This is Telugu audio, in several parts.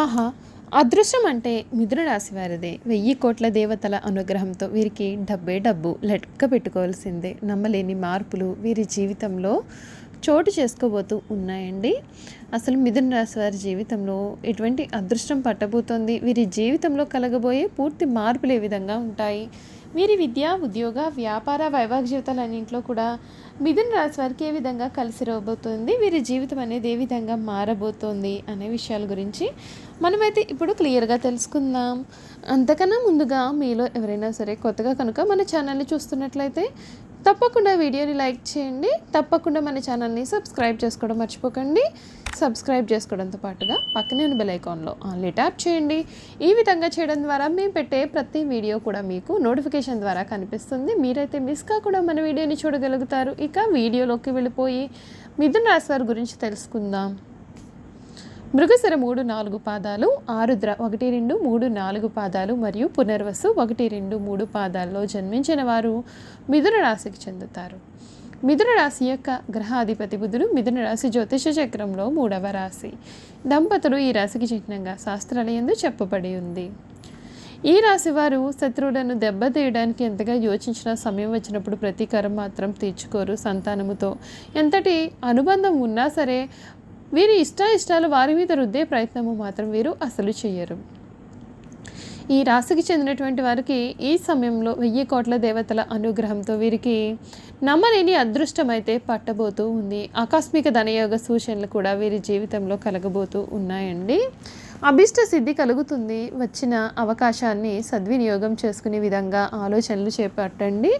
ఆహా అదృష్టం అంటే మిథున రాశి వారిదే. వెయ్యి కోట్ల దేవతల అనుగ్రహంతో వీరికి డబ్బే డబ్బు లెక్క పెట్టుకోవాల్సిందే. నమ్మలేని మార్పులు వీరి జీవితంలో చోటు చేసుకోబోతూ ఉన్నాయండి. అసలు మిథున రాశి వారి జీవితంలో ఎటువంటి అదృష్టం పట్టబోతోంది? వీరి జీవితంలో కలగబోయే పూర్తి మార్పులు ఏ విధంగా ఉంటాయి? వీరి విద్య ఉద్యోగ వ్యాపార వైవాహిక జీవితాలన్నింటిలో కూడా మిథున రాశి వారికి ఏ విధంగా కలిసి రాబోతుంది? వీరి జీవితం అనేది ఏ విధంగా మారబోతోంది? అనే విషయాల గురించి మనమైతే ఇప్పుడు క్లియర్గా తెలుసుకుందాం. అంతకన్నా ముందుగా మీలో ఎవరైనా సరే కొత్తగా కనుక మన ఛానల్ని చూస్తున్నట్లయితే తప్పకుండా వీడియోని లైక్ చేయండి. తప్పకుండా మన ఛానల్ని సబ్స్క్రైబ్ చేసుకోవడం మర్చిపోకండి. సబ్స్క్రైబ్ చేసుకోవడంతో పాటుగా పక్కనే ఉన్న బెల్ ఐకాన్లో ఆన్లీ ట్యాప్ చేయండి. ఈ విధంగా చేయడం ద్వారా మేము పెట్టే ప్రతి వీడియో కూడా మీకు నోటిఫికేషన్ ద్వారా కనిపిస్తుంది. మీరైతే మిస్ కాకుండా మన వీడియోని చూడగలుగుతారు. ఇక వీడియోలోకి వెళ్ళిపోయి మిథున రాశి వారి గురించి తెలుసుకుందాం. మృగశిర మూడు నాలుగు పాదాలు ఆరుద్ర ఒకటి రెండు మూడు నాలుగు పాదాలు మరియు పునర్వసు ఒకటి రెండు మూడు పాదాల్లో జన్మించిన వారు మిథున రాశికి చెందుతారు. మిథున రాశి యొక్క గ్రహాధిపతి బుధుడు మిథున రాశి జ్యోతిష చక్రంలో మూడవ రాశి. దంపతులు ఈ రాశికి చిహ్నంగా శాస్త్రాలయందు చెప్పబడి ఉంది. ఈ రాశి వారు శత్రువులను దెబ్బతీయడానికి ఎంతగా యోచించిన సమయం వచ్చినప్పుడు ప్రతీకారం మాత్రం తీర్చుకోరు. సంతానముతో ఎంతటి అనుబంధం ఉన్నా సరే వీరి ఇష్ట ఇష్టాలు వారి మీద రుద్దే ప్రయత్నము మాత్రం వీరు అసలు చేయరు ఈ రాశికి చెందినటువంటి వారికి ఈ సమయంలో వెయ్యి కోట్ల దేవతల అనుగ్రహంతో వీరికి నమ్మలేని అదృష్టం అయితే పట్టబోతూ ఉంది. ఆకస్మిక ధనయోగ సూచనలు కూడా వీరి జీవితంలో కలగబోతూ ఉన్నాయండి. అభిష్ట సిద్ధి కలుగుతుంది. వచ్చిన అవకాశాన్ని సద్వినియోగం చేసుకునే విధంగా ఆలోచనలు చేపట్టండి.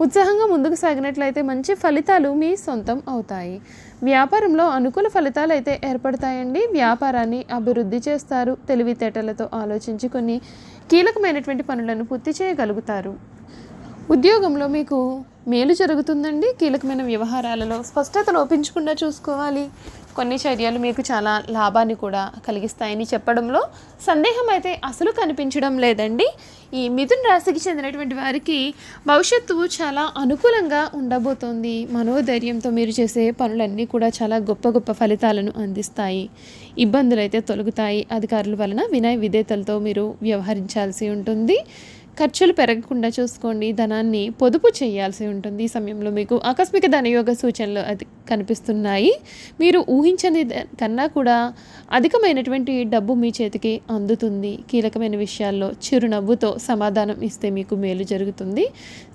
ఉత్సాహంగా ముందుకు సాగినట్లయితే మంచి ఫలితాలు మీ సొంతం అవుతాయి. వ్యాపారంలో అనుకూల ఫలితాలు అయితే ఏర్పడతాయండి. వ్యాపారాన్ని అభివృద్ధి చేస్తారు. తెలివితేటలతో ఆలోచించి కొన్ని కీలకమైనటువంటి పనులను పూర్తి చేయగలుగుతారు. ఉద్యోగంలో మీకు మేలు జరుగుతుందండి. కీలకమైన వ్యవహారాలలో స్పష్టత లోపించకుండా చూసుకోవాలి. కొన్ని చర్యలు మీకు చాలా లాభాన్ని కూడా కలిగిస్తాయని చెప్పడంలో సందేహం అయితే అసలు కనిపించడం లేదండి. ఈ మిథున్ రాశికి చెందినటువంటి వారికి భవిష్యత్తు చాలా అనుకూలంగా ఉండబోతోంది. మనోధైర్యంతో మీరు చేసే పనులన్నీ కూడా చాలా గొప్ప గొప్ప ఫలితాలను అందిస్తాయి. ఇబ్బందులు అయితే తొలగుతాయి. అధికారుల వలన వినయ విధేతలతో మీరు వ్యవహరించాల్సి ఉంటుంది. ఖర్చులు పెరగకుండా చూసుకోండి ధనాన్ని పొదుపు చేయాల్సి ఉంటుంది ఈ సమయంలో మీకు. ఆకస్మిక ధనయోగ సూచనలు అది కనిపిస్తున్నాయి. మీరు ఊహించని కన్నా కూడా అధికమైనటువంటి డబ్బు మీ చేతికి అందుతుంది. కీలకమైన విషయాల్లో చిరునవ్వుతో సమాధానం ఇస్తే మీకు మేలు జరుగుతుంది.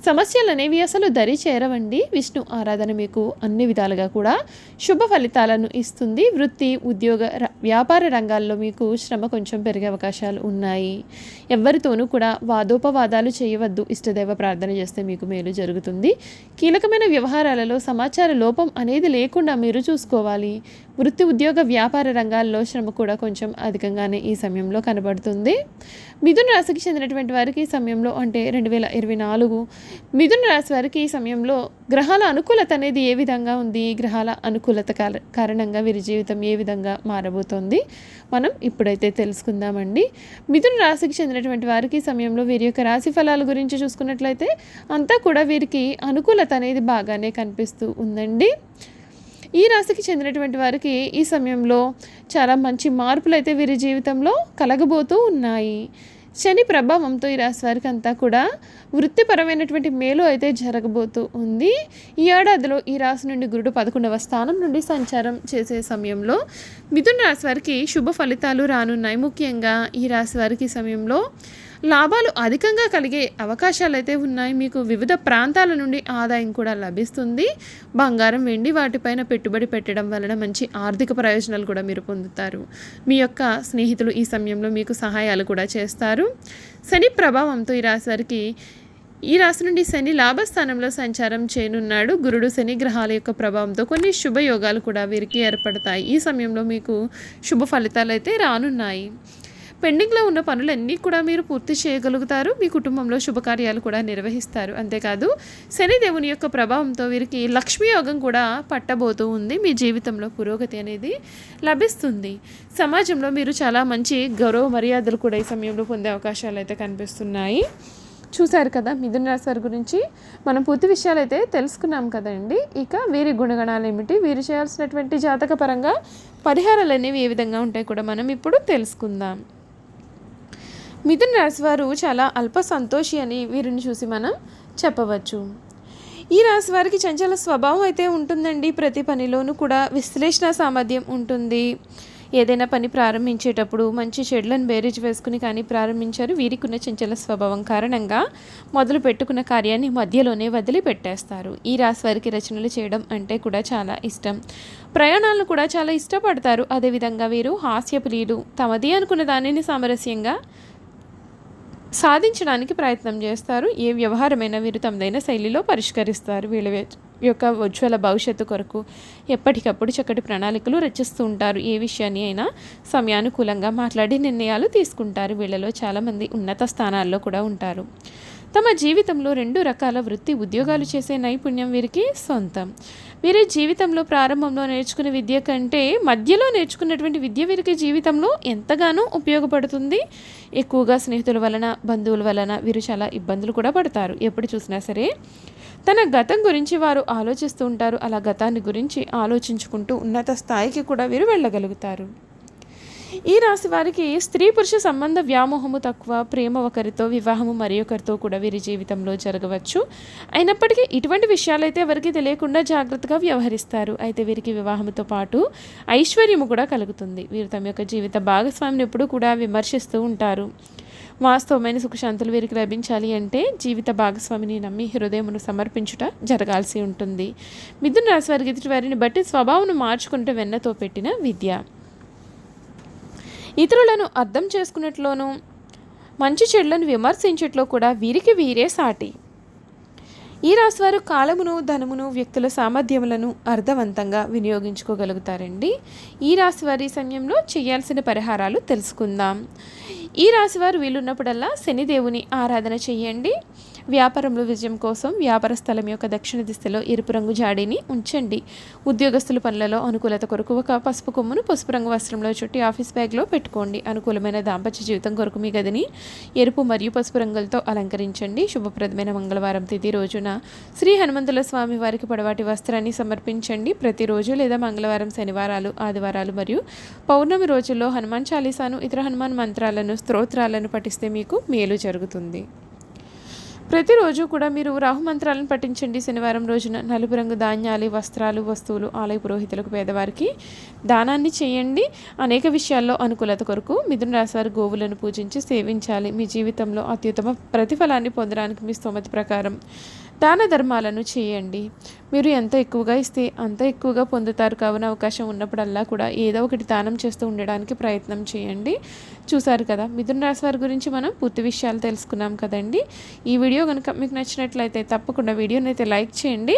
సమస్యలు అనేవి అసలు దరి చేరవండి. విష్ణు ఆరాధన మీకు అన్ని విధాలుగా కూడా శుభ ఫలితాలను ఇస్తుంది. వృత్తి ఉద్యోగ ర- వ్యాపార రంగాల్లో మీకు శ్రమ కొంచెం పెరిగే అవకాశాలు ఉన్నాయి. ఎవరితోనూ కూడా అపవాదాలు చేయవద్దు. ఇష్టదైవ ప్రార్థన చేస్తే మీకు మేలు జరుగుతుంది. కీలకమైన వ్యవహారాలలో సమాచార లోపం అనేది లేకుండా మీరు చూసుకోవాలి. వృత్తి ఉద్యోగ వ్యాపార రంగాల్లో శ్రమ కూడా కొంచెం అధికంగానే ఈ సమయంలో కనబడుతుంది. మిథున రాశికి చెందినటువంటి వారికి ఈ సమయంలో అంటే రెండు వేల ఇరవై నాలుగు మిథున రాశి వారికి ఈ సమయంలో గ్రహాల అనుకూలత అనేది ఏ విధంగా ఉంది? గ్రహాల అనుకూలత కార- కారణంగా వీరి జీవితం ఏ విధంగా మారబోతోంది? మనం ఇప్పుడైతే తెలుసుకుందామండి. మిథున రాశికి చెందినటువంటి వారికి ఈ సమయంలో వీరి యొక్క రాశి ఫలాల గురించి చూసుకున్నట్లయితే అంతా కూడా వీరికి అనుకూలత అనేది బాగానే కనిపిస్తూ ఉందండి. ఈ రాశికి చెందినటువంటి వారికి ఈ సమయంలో చాలా మంచి మార్పులు అయితే వీరి జీవితంలో కలగబోతూ ఉన్నాయి. శని ప్రభావంతో ఈ రాశి వారికి అంతా కూడా వృత్తిపరమైనటువంటి మేలు అయితే జరగబోతూ ఉంది. ఈ ఏడాదిలో ఈ రాశి నుండి గురుడు పదకొండవ స్థానం నుండి సంచారం చేసే సమయంలో మిథున రాశి వారికి శుభ ఫలితాలు రానున్నాయి. ముఖ్యంగా ఈ రాశి వారికి ఈ సమయంలో లాభాలు అధికంగా కలిగే అవకాశాలు అయితే ఉన్నాయి. మీకు వివిధ ప్రాంతాల నుండి ఆదాయం కూడా లభిస్తుంది. బంగారం వెండి వాటిపైన పెట్టుబడి పెట్టడం వలన మంచి ఆర్థిక ప్రయోజనాలు కూడా మీరు పొందుతారు. మీ యొక్క స్నేహితులు ఈ సమయంలో మీకు సహాయాలు కూడా చేస్తారు. శని ప్రభావంతో ఈ రాశి వారికి ఈ రాశి నుండి శని లాభస్థానంలో సంచారం చేయనున్నాడు. గురుడు శని గ్రహాల యొక్క ప్రభావంతో కొన్ని శుభయోగాలు కూడా వీరికి ఏర్పడతాయి. ఈ సమయంలో మీకు శుభ ఫలితాలు అయితే రానున్నాయి. పెండింగ్లో ఉన్న పనులన్నీ కూడా మీరు పూర్తి చేయగలుగుతారు. మీ కుటుంబంలో శుభకార్యాలు కూడా నిర్వహిస్తారు. అంతేకాదు శనిదేవుని యొక్క ప్రభావంతో వీరికి లక్ష్మీ యోగం కూడా పట్టబోతూ ఉంది. మీ జీవితంలో పురోగతి అనేది లభిస్తుంది. సమాజంలో మీరు చాలా మంచి గౌరవ మర్యాదలు కూడా ఈ సమయంలో పొందే అవకాశాలు అయితే కనిపిస్తున్నాయి. చూశారు కదా మిథున రాశి వారి గురించి. మనం పూర్తి విషయాలు అయితే తెలుసుకున్నాం కదండి. ఇక వీరి గుణగణాలు ఏమిటి? వీరు చేయాల్సినటువంటి జాతక పరంగా పరిహారాలు అనేవి ఏ విధంగా ఉంటాయి కూడా మనం ఇప్పుడు తెలుసుకుందాం. మిథున రాశి వారు చాలా అల్ప సంతోషి అని వీరిని చూసి మనం చెప్పవచ్చు. ఈ రాశి వారికి చంచల స్వభావం అయితే ఉంటుందండి. ప్రతి పనిలోనూ కూడా విశ్లేషణ సామర్థ్యం ఉంటుంది. ఏదైనా పని ప్రారంభించేటప్పుడు మంచి షెడ్లను బేరీజ్ వేసుకుని కానీ ప్రారంభించారు. వీరికి ఉన్న చంచల స్వభావం కారణంగా మొదలు పెట్టుకున్న కార్యాన్ని మధ్యలోనే వదిలిపెట్టేస్తారు. ఈ రాశి వారికి రచనలు చేయడం అంటే కూడా చాలా ఇష్టం. ప్రయాణాలను కూడా చాలా ఇష్టపడతారు. అదేవిధంగా వీరు హాస్యప్రియులు తమది అనుకున్న దానిని సామరస్యంగా సాధించడానికి ప్రయత్నం చేస్తారు. ఏ వ్యవహారమైనా వీరు తమదైన శైలిలో పరిష్కరిస్తారు. వీళ్ళ యొక్క ఉజ్వల భవిష్యత్తు కొరకు ఎప్పటికప్పుడు చక్కటి ప్రణాళికలు రచిస్తూ ఉంటారు. ఏ విషయాన్ని అయినా సమయానుకూలంగా మాట్లాడి నిర్ణయాలు తీసుకుంటారు. వీళ్ళలో చాలామంది ఉన్నత స్థానాల్లో కూడా ఉంటారు. తమ జీవితంలో రెండు రకాల వృత్తి ఉద్యోగాలు చేసే నైపుణ్యం వీరికి సొంతం. వీరి జీవితంలో ప్రారంభంలో నేర్చుకునే విద్య కంటే మధ్యలో నేర్చుకున్నటువంటి విద్య వీరికి జీవితంలో ఎంతగానో ఉపయోగపడుతుంది. ఎక్కువగా స్నేహితుల వలన బంధువుల వలన వీరు చాలా ఇబ్బందులు కూడా పడతారు. ఎప్పుడు చూసినా సరే తన గతం గురించి వారు ఆలోచిస్తూ ఉంటారు. అలా గతాన్ని గురించి ఆలోచించుకుంటూ ఉన్నత స్థాయికి కూడా వీరు వెళ్ళగలుగుతారు. ఈ రాశి వారికి స్త్రీ పురుష సంబంధ వ్యామోహము తక్కువ ప్రేమ ఒకరితో వివాహము మరి ఒకరితో కూడా వీరి జీవితంలో జరగవచ్చు. అయినప్పటికీ ఇటువంటి విషయాలైతే ఎవరికి తెలియకుండా జాగ్రత్తగా వ్యవహరిస్తారు. అయితే వీరికి వివాహంతో పాటు ఐశ్వర్యము కూడా కలుగుతుంది. వీరు తమ యొక్క జీవిత భాగస్వామిని ఎప్పుడూ కూడా విమర్శిస్తూ ఉంటారు. వాస్తవమైన సుఖశాంతులు వీరికి లభించాలి అంటే జీవిత భాగస్వామిని నమ్మి హృదయమును సమర్పించుట జరగాల్సి ఉంటుంది. మిథున రాశి వారికి వారిని బట్టి స్వభావం మార్చుకుంటే వెన్నతో పెట్టిన విద్య. ఇతరులను అర్థం చేసుకున్నట్లోనూ మంచి చెడులను విమర్శించట్లో కూడా వీరికి వీరే సాటి. ఈ రాశివారు కాలమును ధనమును వ్యక్తుల సామర్థ్యములను అర్థవంతంగా వినియోగించుకోగలుగుతారండి. ఈ రాశివారి సమయంలో చేయాల్సిన పరిహారాలు తెలుసుకుందాం. ఈ రాశివారు వీలున్నప్పుడల్లా శనిదేవుని ఆరాధన చేయండి. వ్యాపారంలో విజయం కోసం వ్యాపార స్థలం యొక్క దక్షిణ దిశలో ఎరుపు రంగు జాడీని ఉంచండి. ఉద్యోగస్తుల పనులలో అనుకూలత కొరకు ఒక పసుపు కొమ్మును పసుపు రంగు వస్త్రంలో చుట్టి ఆఫీస్ బ్యాగ్లో పెట్టుకోండి. అనుకూలమైన దాంపత్య జీవితం కొరకు మీ గదిని ఎరుపు మరియు పసుపు రంగులతో అలంకరించండి. శుభప్రదమైన మంగళవారం తిథి రోజున శ్రీ హనుమంతుల స్వామి వారికి పొడవాటి వస్త్రాన్ని సమర్పించండి. ప్రతిరోజు లేదా మంగళవారం శనివారాలు ఆదివారాలు మరియు పౌర్ణమి రోజుల్లో హనుమాన్ చాలీసాను ఇతర హనుమాన్ మంత్రాలను స్తోత్రాలను పఠిస్తే మీకు మేలు జరుగుతుంది. ప్రతిరోజు కూడా మీరు రాహు మంత్రాలను పఠించండి. శనివారం రోజున నలుపు రంగు ధాన్యాలు వస్త్రాలు వస్తువులు ఆలయ పురోహితులకు పేదవారికి దానాన్ని చేయండి. అనేక విషయాల్లో అనుకూలత కొరకు మిథున రాశివారి గోవులను పూజించి సేవించాలి. మీ జీవితంలో అత్యుత్తమ ప్రతిఫలాన్ని పొందడానికి మీ స్తోమతి ప్రకారం దాన ధర్మాలను చేయండి. మీరు ఎంత ఎక్కువగా ఇస్తే అంత ఎక్కువగా పొందుతారు. కావున అవకాశం ఉన్నప్పుడల్లా కూడా ఏదో ఒకటి దానం చేస్తూ ఉండడానికి ప్రయత్నం చేయండి. చూసారు కదా మిథున రాశి వారి గురించి మనం పూర్తి విషయాలు తెలుసుకున్నాం కదండి. ఈ వీడియో కనుక మీకు నచ్చినట్లయితే తప్పకుండా వీడియోని అయితే లైక్ చేయండి.